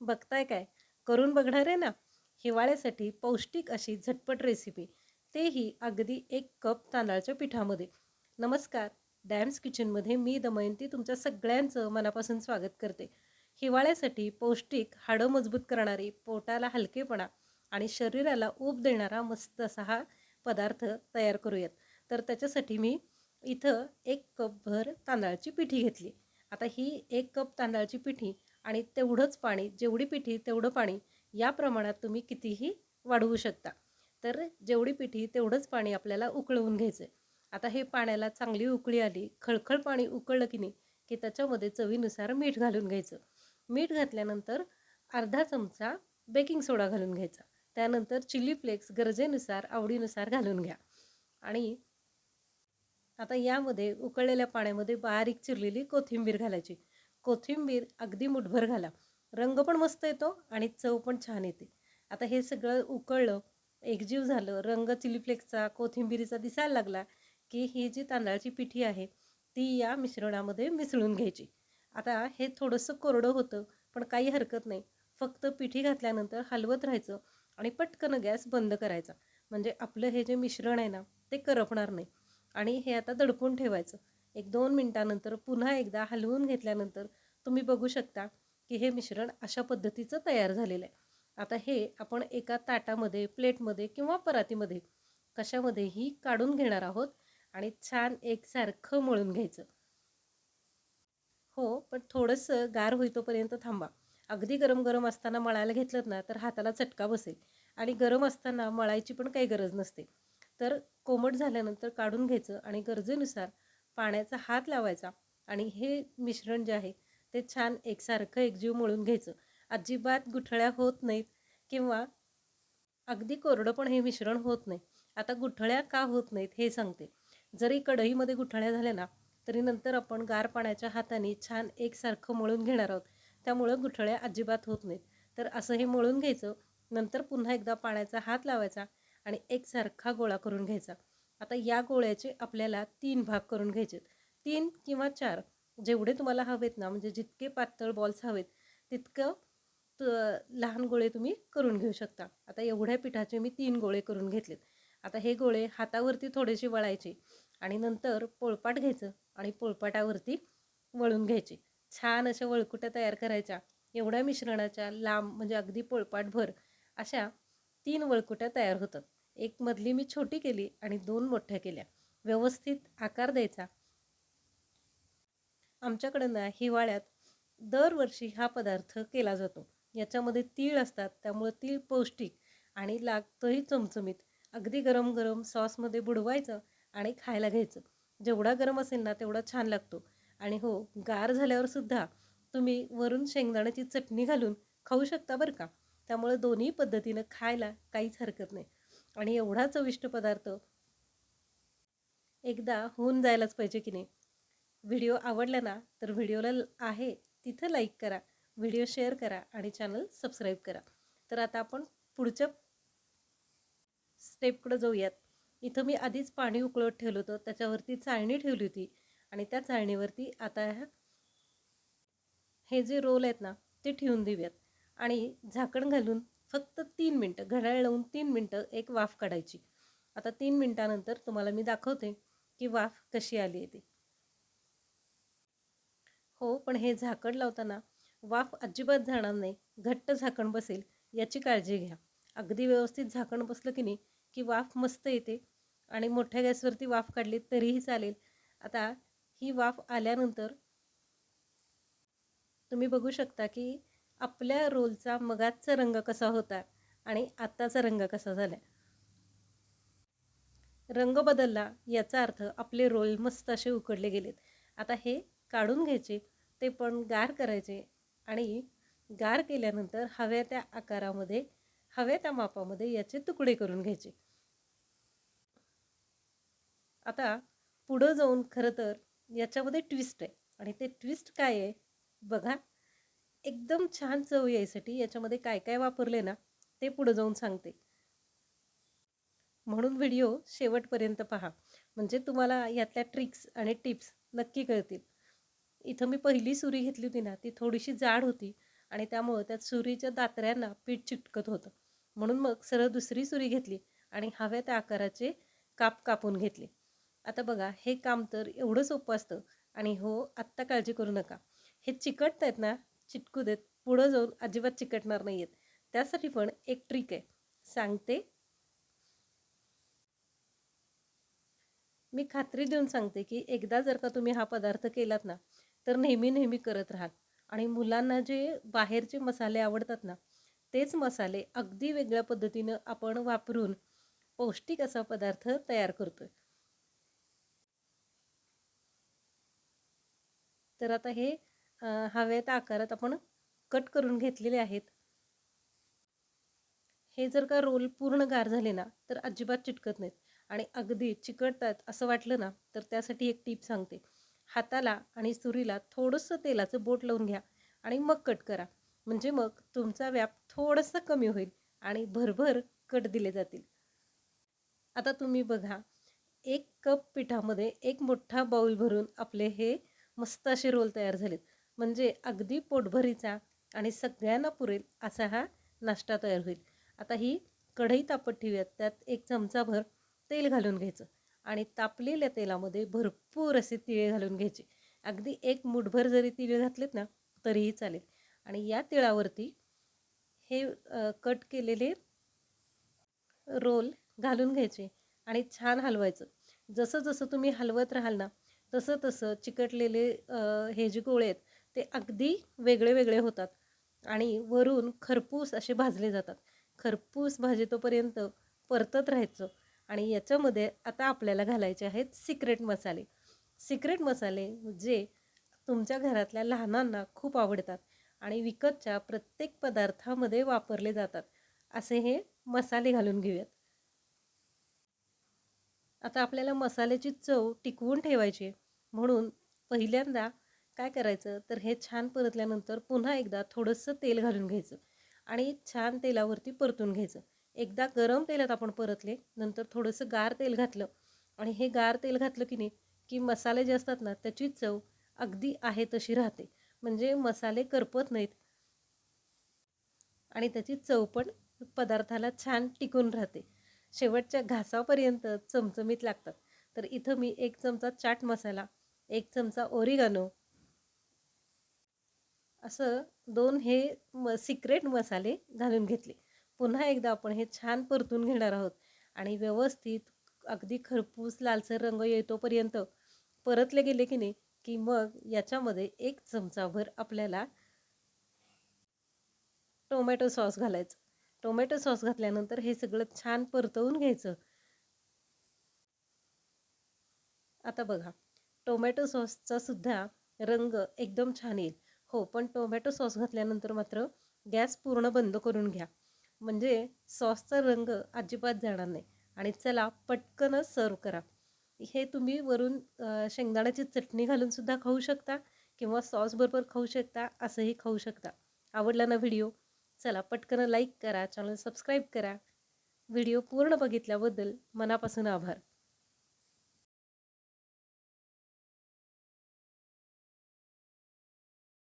बघताय काय? करून बघणार आहे ना हिवाळ्यासाठी पौष्टिक अशी झटपट रेसिपी तेही अगदी एक कप तांदळाच्या पिठामध्ये. नमस्कार डॅम्स किचनमध्ये मी दमयंती तुमच्या सगळ्यांचं मनापासून स्वागत करते. हिवाळ्यासाठी पौष्टिक हाडं मजबूत करणारी पोटाला हलकेपणा आणि शरीराला ऊब देणारा मस्त असा हा पदार्थ तयार करूयात. तर त्याच्यासाठी मी इथं एक कपभर तांदळाची पिठी घेतली. आता ही एक कप तांदळाची पिठी आणि तेवढंच पाणी जेवढी पिठी तेवढं पाणी या प्रमाणात तुम्ही कितीही वाढवू शकता. तर जेवढी पिठी तेवढंच पाणी आपल्याला उकळवून घ्यायचं आहे आता हे पाण्याला चांगली उकळी आली खळखळ पाणी उकळलं की नाही की त्याच्यामध्ये चवीनुसार मीठ घालून घ्यायचं. मीठ घातल्यानंतर अर्धा चमचा बेकिंग सोडा घालून घ्यायचा. त्यानंतर चिली फ्लेक्स गरजेनुसार आवडीनुसार घालून घ्या. आणि आता यामध्ये उकळलेल्या पाण्यामध्ये बारीक चिरलेली कोथिंबीर घालायची. कोथिंबीर अगदी मुठभर घाला. रंग पण मस्त येतो आणि चव पण छान येते. आता हे सगळं उकळलं एकजीव झालं रंग चिली फ्लेक्सचा कोथिंबीरीचा दिसायला लागला की ही जी तांदळाची पिठी आहे ती या मिश्रणामध्ये मिसळून घ्यायची. आता हे थोडंसं कोरडं होतं पण काही हरकत नाही. फक्त पिठी घातल्यानंतर हलवत राहायचं आणि पटकन गॅस बंद करायचा. म्हणजे आपलं हे जे मिश्रण आहे ना ते करपणार नाही. आणि हे आता दडपून ठेवायचं. एक दोन मिनटानंतर पुन्हा एकदा हलवून घेतल्यानंतर तुम्ही बघू शकता की हे मिश्रण अशा पद्धतीचं तयार झालेलं आहे. आता हे आपण एका ताटामध्ये प्लेटमध्ये किंवा परातीमध्ये कशामध्येही काढून घेणार आहोत आणि छान एकसारखं मळून घ्यायचं. हो पण थोडंसं गार होईतोपर्यंत थांबा. अगदी गरम गरम असताना मळायला घेतलं ना तर हाताला चटका बसेल आणि गरम असताना मळायची पण काही गरज नसते. तर कोमट झाल्यानंतर काढून घ्यायचं आणि गरजेनुसार पाण्याचा हात लावायचा आणि हे मिश्रण जे आहे ते छान एकसारखं एकजीव मळून घ्यायचं. अजिबात गुठळ्या होत नाहीत किंवा अगदी कोरडं पण हे मिश्रण होत नाही. आता गुठळ्या का होत नाहीत हे सांगते. जरी कढईमध्ये गुठळ्या झाल्या ना तरी नंतर आपण गार पाण्याच्या हाताने छान एकसारखं मळून घेणार आहोत. त्यामुळं गुठळ्या अजिबात होत नाहीत. तर असं हे मळून घ्यायचं. नंतर पुन्हा एकदा पाण्याचा हात लावायचा आणि एकसारखा गोळा करून घ्यायचा. आता या गोळ्याचे आपल्याला तीन भाग करून घ्यायचे तीन किंवा चार. जेवढे तुम्हाला हवेत ना म्हणजे जितके पातळ बॉल्स हवेत तितकं त लहान गोळे तुम्ही करून घेऊ शकता. आता एवढ्या पिठाचे मी तीन गोळे करून घेतलेत. आता हे गोळे हातावरती थोडेसे वळायचे आणि नंतर पोळपाट घ्यायचं आणि पोळपाटावरती वळून घ्यायचे. छान अशा वळकुट्या तयार करायच्या. एवढ्या मिश्रणाच्या लांब म्हणजे अगदी पोळपाटभर अशा तीन वळकुट्या तयार होतात. एक मधली मी छोटी केली आणि दोन मोठ्या केल्या. व्यवस्थित आकार द्यायचा. आमच्याकडं ना हिवाळ्यात दरवर्षी हा पदार्थ केला जातो. याच्यामध्ये तीळ असतात त्यामुळं तीळ पौष्टिक आणि लागतंही चमचमीत. अगदी गरम गरम सॉसमध्ये बुडवायचं आणि खायला घ्यायचं. जेवढा गरम असेल ना तेवढा छान लागतो. आणि हो गार झाल्यावर सुद्धा तुम्ही वरून शेंगदाण्याची चटणी घालून खाऊ शकता बरं का. त्यामुळे दोन्ही पद्धतीनं खायला काहीच हरकत नाही. आणि एवढा चविष्ट पदार्थ एकदा होऊन जायलाच पाहिजे की नाही? व्हिडिओ आवडला ना तर व्हिडिओला आहे तिथं लाईक करा व्हिडिओ शेअर करा आणि चॅनल सबस्क्राईब करा. तर आता आपण पुढच्या स्टेपकडं जाऊयात. इथं मी आधीच पाणी उकळत ठेवलं होतं त्याच्यावरती चाळणी ठेवली होती आणि त्या चाळणीवरती आता ह्या हे जे रोल आहेत ना ते ठेवून देऊयात. आणि झाकण घालून फक्त तीन मिनटं घड्याळ लावून तीन मिनटं एक वाफ काढायची. आता तीन मिनटानंतर तुम्हाला मी दाखवते की वाफ कशी आली आहे ती. हो पण हे झाकण लावताना वाफ अजिबात जाणार नाही. घट्ट झाकण बसेल याची काळजी घ्या. अगदी व्यवस्थित झाकण बसलं की नाही की वाफ मस्त येते आणि मोठ्या गॅसवरती वाफ काढली तरीही चालेल. आता ही वाफ आल्यानंतर तुम्ही बघू शकता की आपल्या रोलचा मगाचा रंग कसा होता आणि आत्ताचा रंग कसा झाला. रंग बदलला याचा अर्थ आपले रोल मस्त असे उकडले गेलेत. आता हे काढून घ्यायचे ते पण गार करायचे आणि गार केल्यानंतर हव्या त्या आकारामध्ये हव्या त्या मापामध्ये याचे तुकडे करून घ्यायचे. आता पुढं जाऊन खरं तर याच्यामध्ये ट्विस्ट आहे आणि ते ट्विस्ट काय आहे? बघा. एकदम छान चव यायसाठी याच्यामध्ये काय काय वापरले ना ते पुढं जाऊन सांगते. म्हणून व्हिडिओ शेवटपर्यंत पहा. म्हणजे तुम्हाला यातल्या ट्रिक्स आणि टिप्स नक्की कळतील. इथं मी पहिली सुरी घेतली होती ना ती थोडीशी जाड होती आणि त्यामुळं त्या सुरीच्या दात्र्यांना पीठ चिटकत होतं. म्हणून मग सरळ दुसरी सुरी घेतली आणि हव्या त्या आकाराचे काप कापून घेतले. आता बघा हे काम तर एवढं सोपं असतं आणि हो आत्ता काळजी करू नका. हे चिकटत आहेत ना चिटकू देत पुढं जाऊन अजिबात चिकटणार नाही आहेत त्यासाठी पण एक ट्रिक आहे. सांगते. मी खात्री देऊन सांगते की एकदा जर का तुम्ही हा पदार्थ केलात ना तर नेहमी नेहमी करत राहाल आणि मुलांना जे बाहेरचे मसाले आवडतात ना तेच मसाले अगदी वेगळ्या पद्धतीनं आपण वापरून पौष्टिक असा पदार्थ तयार करतोय. तर आता हे हव्या त्या आकारात आपण कट करून घेतलेले आहेत. हे जर का रोल पूर्ण गार झाले ना तर अजिबात चिटकत नाहीत. आणि अगदी चिकटतात असं वाटलं ना तर त्यासाठी एक टीप सांगते. हाताला आणि सुरीला थोडंसं तेलाचं बोट लावून घ्या आणि मग कट करा. म्हणजे मग तुमचा व्याप थोडंसं कमी होईल आणि भरभर कट दिले जातील. आता तुम्ही बघा एक कप पिठामध्ये एक मोठा बाऊल भरून आपले हे मस्त असे रोल तयार झालेत. म्हणजे अगदी पोटभरीचा आणि सगळ्यांना पुरेल असा हा नाश्ता तयार होईल. आता ही कढई तापत ठेवूयात त्यात एक चमचाभर तेल घालून घ्यायचं. आणि तापलेल्या तेलामध्ये भरपूर असे तिळे घालून घ्यायचे. अगदी एक मुठभर जरी तिळे घातलेत ना तरीही चालेल. आणि या तिळावरती हे कट केलेले रोल घालून घ्यायचे आणि छान हलवायचं. जसं जसं तुम्ही हलवत राहाल ना तसं तसं चिकटलेले हे जे गोळे आहेत ते अगदी वेगळे वेगळे होतात आणि वरून खरपूस असे भाजले जातात. खरपूस भाजेतोपर्यंत परतत राहायचं आणि याच्यामध्ये आता आपल्याला घालायचे आहेत सिक्रेट मसाले. सिक्रेट मसाले जे तुमच्या घरातल्या लहानांना खूप आवडतात आणि विकतच्या प्रत्येक पदार्थामध्ये वापरले जातात. असे हे मसाले घालून घेऊयात. आता आपल्याला मसाल्याची चव टिकवून ठेवायची म्हणून पहिल्यांदा काय करायचं? तर हे छान परतल्यानंतर पुन्हा एकदा थोडंसं तेल घालून घ्यायचं आणि छान तेलावरती परतून घ्यायचं. एकदा गरम तेलात आपण परतले नंतर थोडंसं गार तेल घातलं. आणि हे गार तेल घातलं की नाही की मसाले जे असतात ना त्याची चव अगदी आहे तशी राहते. म्हणजे मसाले करपत नाहीत. आणि त्याची चव पण पदार्थाला छान टिकून राहते. शेवटच्या घासापर्यंत चमचमीत लागतात. तर इथं मी एक चमचा चाट मसाला एक चमचा ओरिगानो असं दोन हे म सिक्रेट मसाले घालून घेतले. पुन्हा एकदा आपण हे छान परतून घेणार आहोत. आणि व्यवस्थित अगदी खरपूस लालसर रंग येतोपर्यंत परतले गेले की नाही की मग याच्यामध्ये एक चमचाभर आपल्याला टोमॅटो सॉस घालायचं. टोमॅटो सॉस घातल्यानंतर हे सगळं छान परतवून घ्यायचं. आता बघा टोमॅटो सॉसचा सुद्धा रंग एकदम छान येईल. हो पण टोमॅटो सॉस घातल्यानंतर मात्र गॅस पूर्ण बंद करून घ्या. म्हणजे सॉसचा रंग अजिबात जाणार नाही. आणि चला पटकनच सर्व करा. हे तुम्ही वरून शेंगदाण्याची चटणी घालून सुद्धा खाऊ शकता किंवा सॉसबरोबर खाऊ शकता असंही खाऊ शकता. आवडला ना व्हिडिओ? चला पटकन लाईक करा चॅनल सबस्क्राईब करा. व्हिडिओ पूर्ण बघितल्याबद्दल मनापासून आभार.